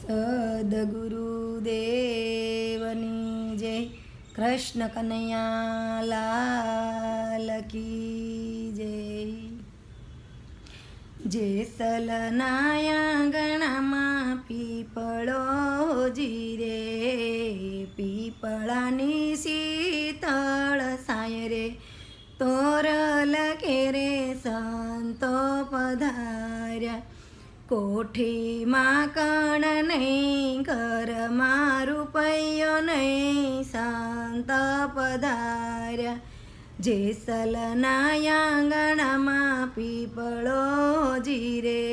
સદગુરુદેવની જય કૃષ્ણ કનૈયા કી જય જેસલનાયા ગણામાં પીપળો જીરે પીપળાની શીતળ સાય રે તોરલ કેરે સંતો પધાર્યા કોઠીમાં કણ નહીં ઘરમાં રૂપૈયો નહીં, શાંત પધાર્યા જેસલના આંગણામાં પીપળો જીરે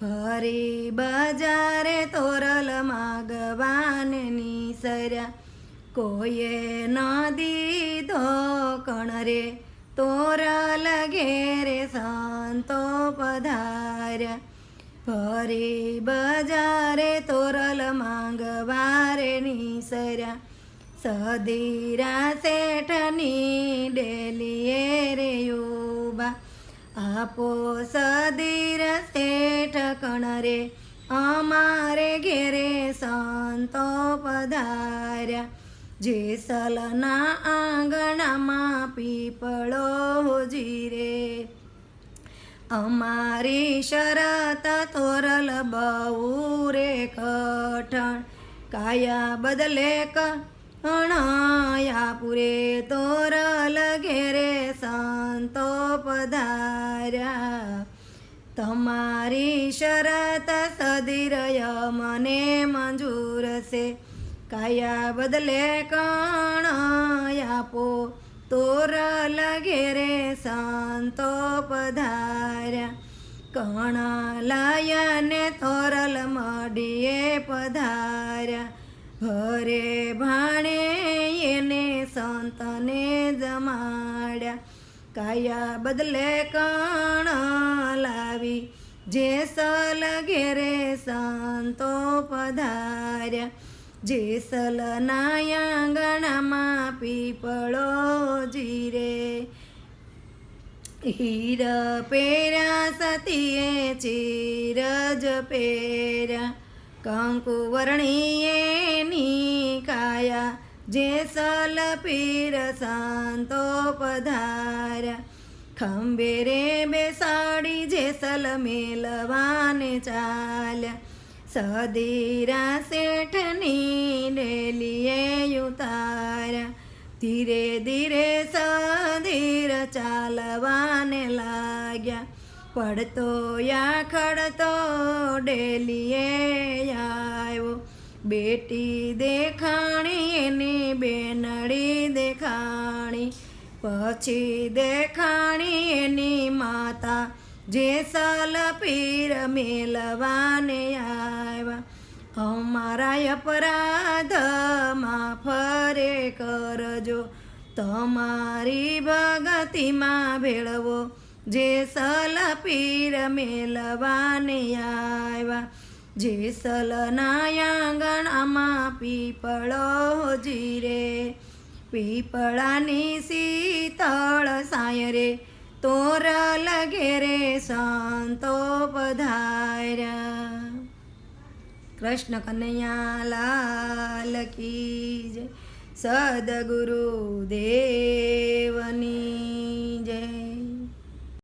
ફરી બજારે તોરલ માગવાને નિસર્યા કોઈએ ન દીધો કણ રે, તોરલ ઘેરે સંતો પધાર્યા ફરી બજારે તોરલ માંગવારે નિસર્યા. સદીરા શેઠની ડેલીએ રે યુબા. આપો સદીર શેઠ કણ રે અમારે ઘેરે સંતો પધાર્યા. જેસલના આંગણામાં પીપળો જીરે અમારી શરત તોરલ બહુ રે કઠણ. કાયા બદલે કણાયા પૂરે તોરલ ઘેરે સંતો પધાર્યા. તમારી શરત સદિરય મને મંજૂર છે. કાયા બદલે કણાયાપો તોરલ ઘેરે સંતો પધાર્યા કણ લાયને તોરલ મડીએ પધાર્યા ભરે ભાણે એને સંતને જમાડ્યા કાયા બદલે કણ લાવી જેસલ ઘેરે સંતો પધાર્યા જેસલના આંગણામાં પીપળો જીરે. હીર પેરા સતીએ, ચીરજ પેરા. કંકુ વર્ણીએ કાયા જેસલ પીર સાંતો પધાર્યા ખંભે રે બેસાડી જેસલ મેલવાને ચાલ્યા. સદીરા શેઠની ડેલીએ ઉતાર્યા ધીરે ધીરે સધીર ચાલવાને લાગ્યા પડતો યા ખડતો ડેલીએ આવ્યો બેટી દેખાણી એની બેનડી દેખાણી પછી દેખાણી એની માતા જેસલ પીર મેલવાને આવ્યા. અમારા અપરાધ માફ રે કરજો. તમારી ભગતિમાં ભેળવો. જે સલ પીર મેલવાને આવ્યા. જેસલના આંગણામાં પીપળો જીરે. પીપળાની શીતળ સાય રે તોરલ રે સંતો પધાર્યા. કૃષ્ણ કનૈયા લાલ કી જય. સદગુરુ દેવની